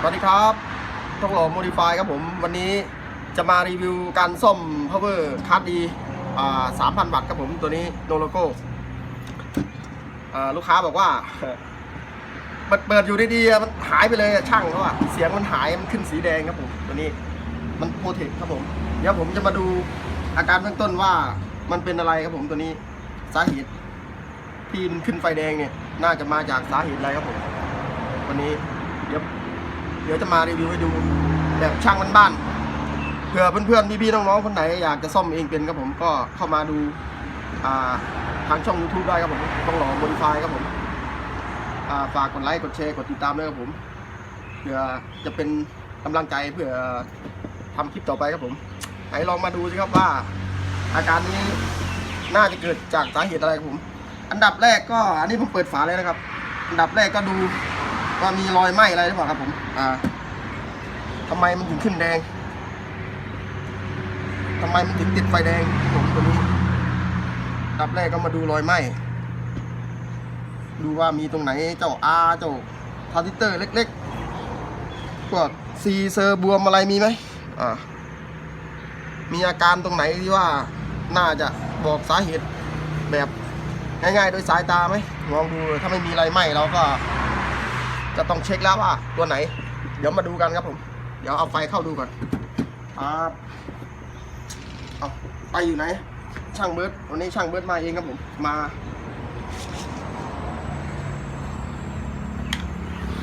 สวัสดีครับต้องหล่อโมดิฟายครับผม วันนี้จะมารีวิวการซ่อม power card D อ่า3,000วัตต์ครับผมตัวนี้โนโลโก้อ่าลูกค้าบอกว่าเปิดเปิดอยู่ดีๆมันหายไปเลยช่างเขาอะเสียงมันหาย มันขึ้นสีแดงครับผมตัวนี้มันโปรเทคครับผม เดี๋ยวผมจะมาดูอาการเบื้องต้นว่ามันเป็นอะไรครับผมตัวนี้สาเหตุที่มันขึ้นไฟแดงเนี่ย น่าจะมาจากสาเหตุอะไรครับผมวันนี้ ดี๋ยวจะมารีวิวให้ดูแบบช่างบ้านๆเผื่อเพื่อนๆพี่ๆน้องๆคนไหนอยากจะซ่อมเองเป็นครับผมก็เข้ามาดูาทางช่อง YouTube ได้ครับผมต้องหล่อโมดิฟครับผมาฝากกดไลค์กดแชร์กดติดตามด้วยครับผมเพื่อจะเป็นกำลังใจเพื่อทำคลิปต่อไปครับผมไหนลองมาดูสิครับว่า อาการนี้น่าจะเกิดจากสาเหตุอะไรครับผม อันดับแรกก็อันนี้ผมเปิดฝาเลยนะครับ อันดับแรกก็ดู ว่ามีรอยไหม้อะไรหรือเปล่าครับผม อ่าทำไมมันถึงขึ้นแดงทำไมมันถึงติดไฟแดงผมตัวนี้อันดับแรกก็มาดูรอยไหม้ ดูว่ามีตรงไหนเจ้าอาเจ้าทาร์ติเตอร์เล็กๆพวกซีเซอร์บวมอะไรมีไหมอ่า มีอาการตรงไหนที่ว่าน่าจะบอกสาเหตุแบบง่ายๆ โดยสายตาไหมลองดูถ้าไม่มีอะไรไหม้เราก็ จะต้องเช็คแล้วว่าตัวไหน เดี๋ยวมาดูกันครับผม เดี๋ยวเอาไฟเข้าดูก่อนครับเอาไปอยู่ไหน ช่างเบิร์ดวันนี้ช่างเบิร์ดมาเองครับผม มา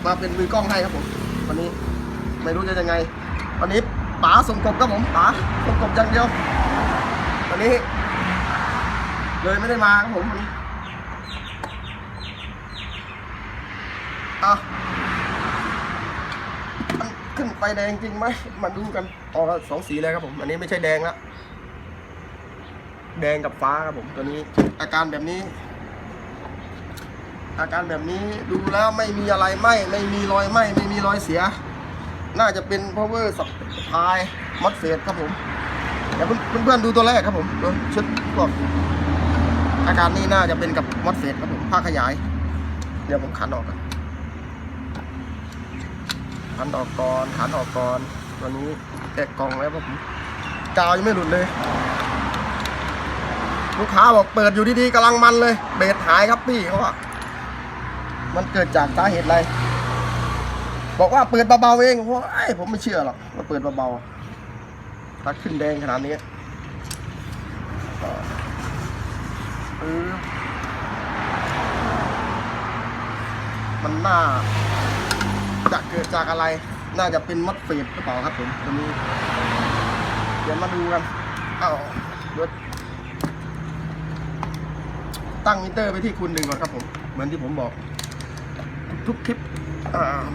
มาเป็นมือกล้องให้ครับผม วันนี้ไม่รู้จะยังไง วันนี้ป๋าส่งกบครับผมป๋าส่งกบอย่างเดียว วันนี้ เลยไม่ได้มาครับผมวันนี้อะมัน ขึ้นไฟแดงจริงไหมมาดูกันออกสองสีเลยครับผม อันนี้ไม่ใช่แดงล้วแดงกับฟ้าครับผมตัวนี้ อาการแบบนี้ อาการแบบนี้ดูแล้วไม่มีอะไรไหมไม่มีรอยไหมไม่มีรอยเสีย น่าจะเป็น power supply m o s f e t ครับผมเดี๋ยวเพื่อนๆดูตัวแรกครับผมดูชุดพวกอาการนี้น่าจะเป็นกับ m o s f e t ครับผมผ้าขยาย เดี๋ยวผมขันออกก่อน ขันออกก่อนขันออกก่อนตัวนี้แตกกล่องแล้วครับผมกาวยังไม่หลุดเลย ลูกค้าบอกเปิดอยู่ดีๆกำลังมันเลย เบสหายครับพี่เขาว่ามันเกิดจากสาเหตุอะไร บอกว่าเปิดเบาๆเองเพราะไอ้ผมไม่เชื่อหรอกว่าเปิดเบาๆถ้าขึ้นแดงขนาดนี้มันน่า จะเกิดจากอะไร น่าจะเป็นมัดเฟดหรือเปล่าครับผมตัวนี้ เดี๋ยวมาดูกันเอาเดี๋ยวตั้งมิเตอร์ไปที่คูณหนึ่งก่อนครับผม เหมือนที่ผมบอก ทุกคลิป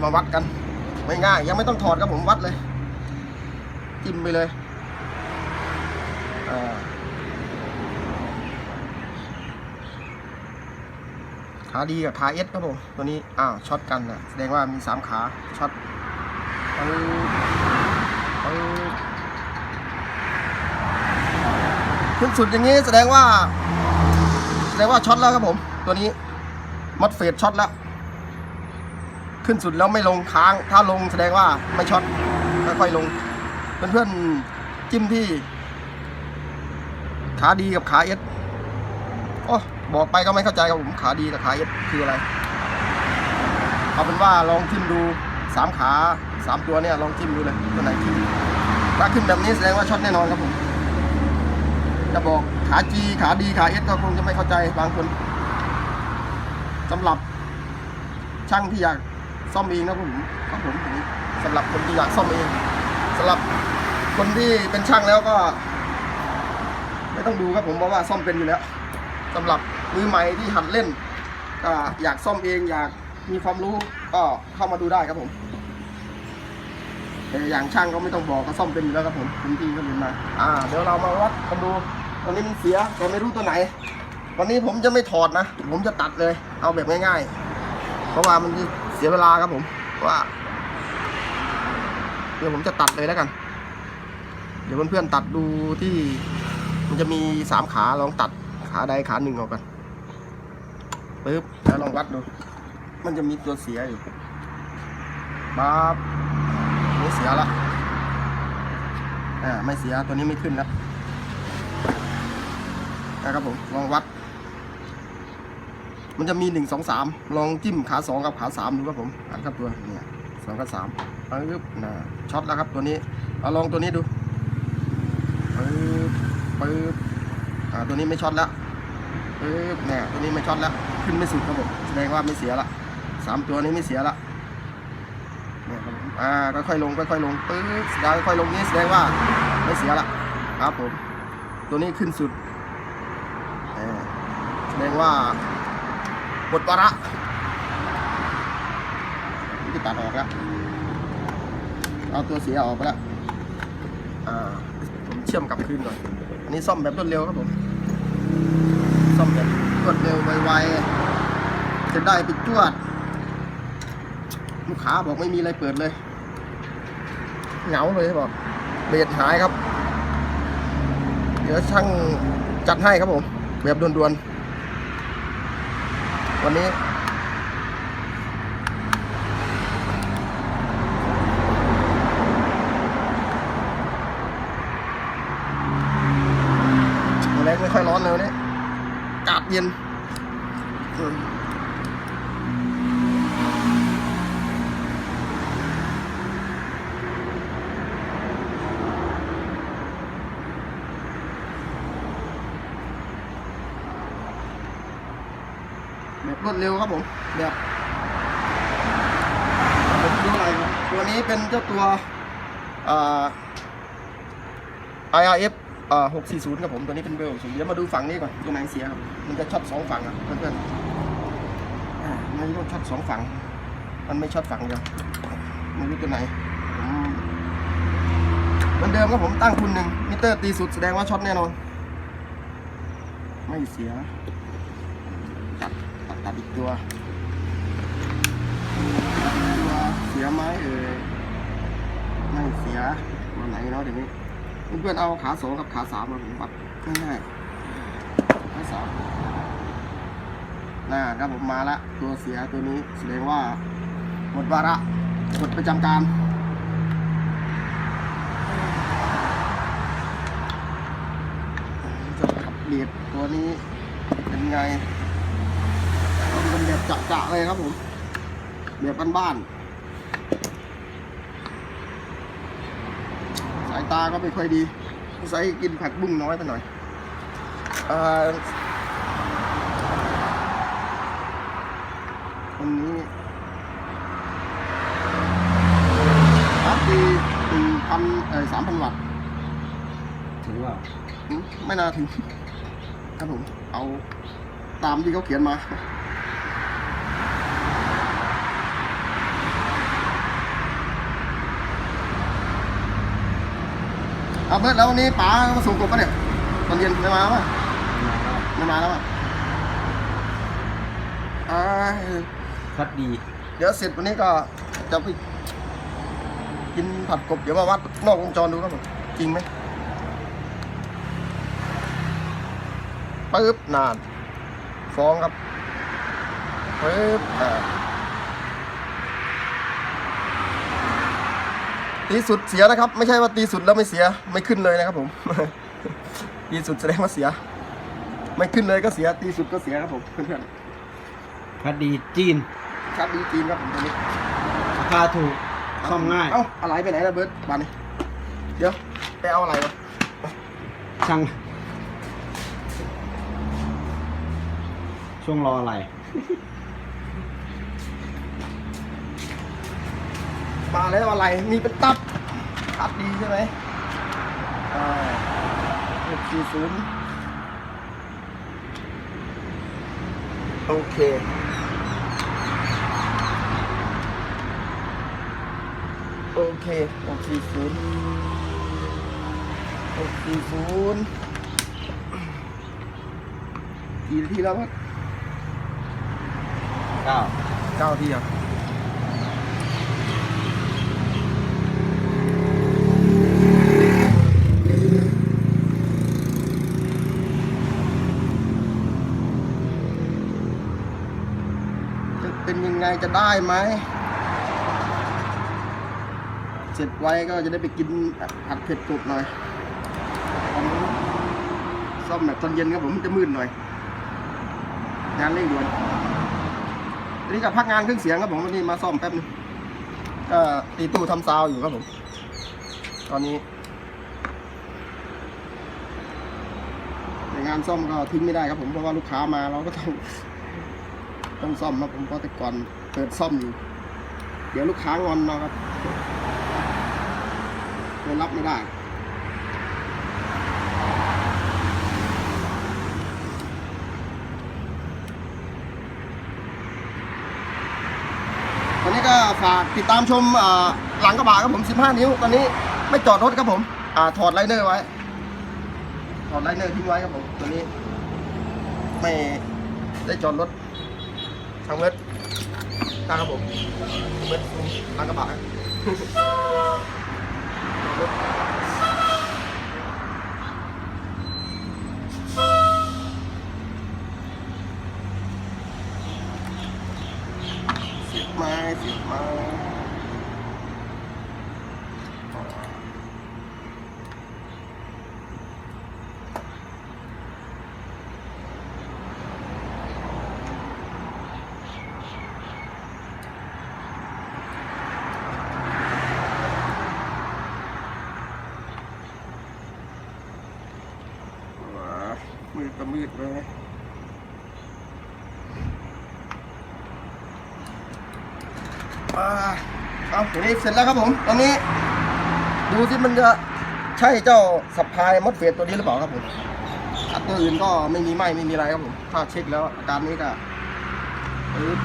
มาวัดกัน ไม่ง่าย ยังไม่ต้องถอดครับผมวัดเลย จิ้มไปเลยอ่า ขาดีกับขาเอสครับผมตัวนี้อ้าวช็อตกันนะแสดงว่ามีสามขาช็อตปึ๊บปึ๊บขึ้นสุดอย่างนี้แสดงว่า แสดงว่าช็อตแล้วครับผม ตัวนี้มอดเฟดช็อตแล้ว ขึ้นสุดแล้วไม่ลงค้าง ถ้าลงแสดงว่าไม่ช็อตค่อยๆลงเพื่อนๆจิ้มที่ ขาดีกับขาเอสโอ้ บอกไปก็ไม่เข้าใจครับผมขาดีกับขาเอสคืออะไรเอาเป็นว่าลองจิ้มดูสามขาสามตัวเนี่ยลองจิ้มดูเลยตัวไหนขึ้นถ้าขึ้นแบบนี้แสดงว่าช็อตแน่นอนครับผมจะบอกขาจีขาดีขาเอสก็คงจะไม่เข้าใจบางคนสำหรับช่างที่อยากซ่อมเองนะผมครับผมผมสำหรับคนที่อยากซ่อมเองสำหรับคนที่เป็นช่างแล้วก็ ไม่ต้องดูครับผมเพราะว่าซ่อมเป็นอยู่แล้วสำหรับ มือใหม่ที่หัดเล่นก็อยากซ่อมเองอยากมีความรู้ก็เข้ามาดูได้ครับผมแต่อย่างช่างก็ไม่ต้องบอกก็ซ่อมเป็นอยู่แล้วครับผมคุณพี่ก็เรียนมา อ่า เดี๋ยวเรามาวัดกันดูตอนนี้มันเสียแต่ไม่รู้ตัวไหน วันนี้ผมจะไม่ถอดนะ ผมจะตัดเลย เอาแบบง่ายๆ เพราะว่ามันจะเสียเวลาครับผมว่า เดี๋ยวผมจะตัดเลยแล้วกัน เดี๋ยวเพื่อนๆตัดดูที่ มันจะมีสามขาลองตัดขาใดขาหนึ่งออกกัน ปึ๊บแล้วลองวัดดู มันจะมีตัวเสียอยู่ปั๊บเสียละอ่าไม่เสียตัวนี้ไม่ขึ้นแล้วนะครับผมลองวัด มันจะมีหนึ่งสองสามลองจิ้มขาสองกับขาสามดูครับผมอันครับตัวเนี่ยสองกับสามปึ๊บนะช็อตแล้วครับตัวนี้เอาลองตัวนี้ดูปึ๊บปึ๊บอ่าตัวนี้ไม่ช็อตแล้ว ปึ๊บเนี่ยตัวนี้ไม่ช็อตแล้วขึ้นไม่สุดครับผมแสดงว่าไม่เสียละสามตัวนี้ไม่เสียละเนี่ยครับผมอ่าค่อยๆลงค่อยๆลงปึ๊บแสดงค่อยๆลงนี้แสดงว่าไม่เสียละครับผมตัวนี้ขึ้นสุดอ่าแสดงว่าหมดวาระนี่ตัดออกแล้วเอาตัวเสียออกไปแล้วอ่าผมเชื่อมกลับคืนก่อนอันนี้ซ่อมแบบรวดเร็วครับผม ซ่อมแบบรวดเร็วไวๆจะได้ไปจวด ลูกค้าบอกไม่มีอะไรเปิดเลย เหงาเลยบอกเบรดหายครับ เดี๋ยวช่างจัดให้ครับผม แบบด่วนๆ วันนี้ แรงไม่ค่อยร้อนเลยวันนี้อากาศเย็นอืม แบบรวดเร็วครับผมแบบผมดูอะไรครับตัวนี้เป็นเจ้าตัวอ่า IRF อ่า640ครับผมตัวนี้เป็นเบลสูงเดี๋ยวมาดูฝั่งนี้ก่อนตรงไหนเสียครับมันจะช็อตสองฝั่งอะเพื่อนๆมันต้องช็อตสองฝั่ง มันไม่ช็อตฝั่งเดียวไม่รู้ตัวไหนมเหมือนเดิมครับผมตั้งคุณหนึ่งมิเตอร์ตีสุดแสดงว่าช็อตแน่นอน ไม่เสีย ดตัดตัดอีกตัวตัวเสียไหมเอ่ยไม่เสียมาไหนเนาะเดี๋ยวนี้เพื่อนเอาขาสองกับขาสามมาผมวัดง่ายๆขาสามน่าครับผมมาละตัวเสียตัวนี้แสดงว่าหมดวาระหมดประจำการจะขับเบียดตัวนี้เป็นไง เป็นแบบจะๆเลยครับผม แบบบ้านๆสายตาก็ไม่ค่อยดีใส่กินผักบุ้งน้อยไปหน่อยอ่าวันนี้ครับตีหนึ่งพันเอ่อสามพันวัตต์ถือว่าอืมไม่น่าถึงครับผม เอาตามที่เขาเขียนมา เอาเบิร์ดแล้ววันนี้ป๋ามาส่งกบปะเนี่ยตอนเย็นไม่มาปะไม่มาแล้วอะอ่าคัดดี เดี๋ยวเสร็จวันนี้ก็จะไปกินผัดกบเดี๋ยวมาวัดนอกวงจรดูครับผมจริงไหมปึ๊บนาน ฟ้องครับปึ๊บอ่า ตีสุดเสียนะครับ ไม่ใช่ว่าตีสุดแล้วไม่เสียไม่ขึ้นเลยนะครับผม ตีสุดแสดงว่าเสีย ไม่ขึ้นเลยก็เสีย ตีสุดก็เสียครับผมเพื่อนคัดดีจีนๆครับดีจีนครับผมตอนนี้ราคาถูกซ่อมง่าย เอ้าอะไรไปไหนนะเบิร์ตบานนี้เดี๋ยวไปเอาอะไรวะช่างช่วงรออะไร มาแล้วอะไร มีเป็นตับขัดดีใช่ไหมอ่าหกสี่ศูนย์โอเคโอเคหกสี่ศูนย์หกสี่ศูนย์กี่นาทีแล้ววะเก้าเก้านาทีอะ จะเป็นยัง ไงจะได้ไหม เสร็จไว้ก็จะได้ไปกินผัดเผ็ดกบหน่อยตอนนี้ซ่อมแบบตอนเย็นครับผมมันจะมืดหน่อย งานเร่งด่วนอันนี้ก็พักงานเครื่องเสียงครับผมวันนี้มาซ่อมแป๊บนึงก็ตีตู้ทำซาวอยู่ครับผม ตอนนี้ในงานซ่อมก็ทิ้งไม่ได้ครับผมเพราะว่าลูกค้ามาเราก็ต้อง ต้องซ่อมครับผมเพราะแต่ก่อนเปิดซ่อมอยู่ เดี๋ยวลูกค้างอนเราครับเรารับไม่ได้ตอนนี้ก็ฝากติดตามชมหลังกระบะครับผม 15 นิ้ว ตอนนี้ไม่จอดรถครับผมอถอดไลเนอร์ไว้ ถอดไลเนอร์ทิ้งไว้ครับผม ตัวนี้ ไม่ได้จอดรถางเว็บนะครับผมเว็บหลังกระบะสิบไม้สิบไม้ว้ามืด ก็มืดเลยอ่าเอาทีนี้เสร็จแล้วครับผม ตอนนี้ ดูสิมันจะใช่เจ้าสับพายมดเฟสตัวนี้หรือเปล่าครับผมอันตัวอื่นก็ไม่มีไหมไม่มีอะไรครับผม ถ้าเช็คแล้วอาการนี้ก็ปึ๊บ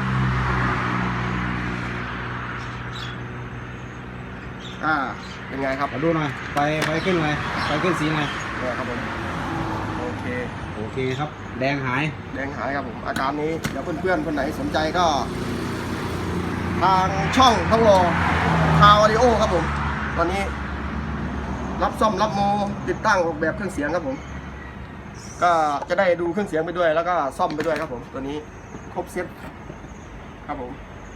อ่า เป็นไงครับขอดูหน่อยไฟไฟขึ้นเลยไฟขึ้นสีไงเนี่ยครับผมโอเคโอ เคครับ แดงหาย แดงหายครับผม อาการนี้เดี๋ยวเพื่อนๆคนไหนสนใจก็ ทางช่องทั้งรอคาวาริโอครับผม ตอนนี้ รับซ่อมรับโมติดตั้งออกแบบเครื่องเสียงครับผม ก็จะได้ดูเครื่องเสียงไปด้วย แล้วก็ซ่อมไปด้วยครับผม ตัวนี้ครบเซ็ตครับผม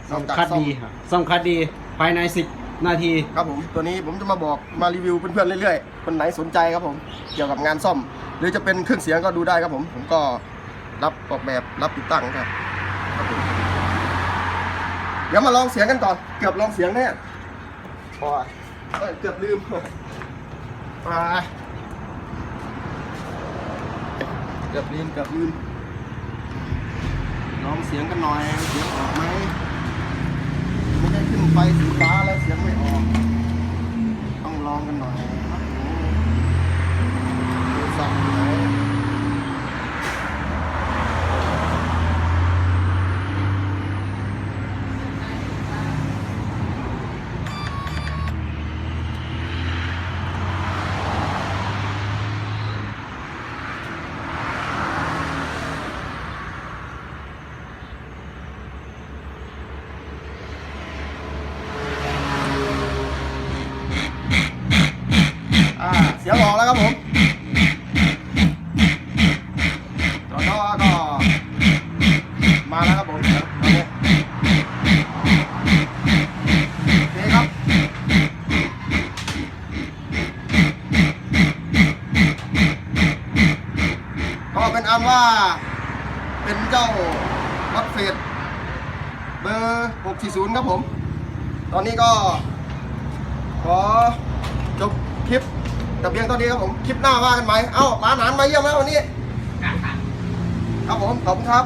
ซ่อมนกจากคัดดีครับซ่อมคัดดีภายในสิบนาทีครับผมตัวนี้ผมจะมาบอกมารีวิวเพื่อนๆเรื่อยๆ คนไหนสนใจครับผม เกี่ยวกับงานซ่อม หรือจะเป็นเครื่องเสียงก็ดูได้ครับผม ผมก็รับออกแบบรับติดตั้งครับครับผมเดี๋ยวมาลองเสียงกันก่อน เกือบลองเสียงแน่พอเอ้ยเกือบลืมไปเกือบลืมเกือบลืมลองเสียงกันหน่อย เสียงออกไหมไม่ได้ขึ้นไฟสีฟ้าแล้วเสียงไม่ออก ต้องลองกันหน่อย ครั 40 ครับผม ตอนนี้ก็ ขอจบคลิปแต่เพียงตอนนี้ครับผม คลิปหน้าว่ากันไหม เอ้าหมาหนานมาเยี่ยมแล้ววันนี้ ครับผม ขอบคุณครับ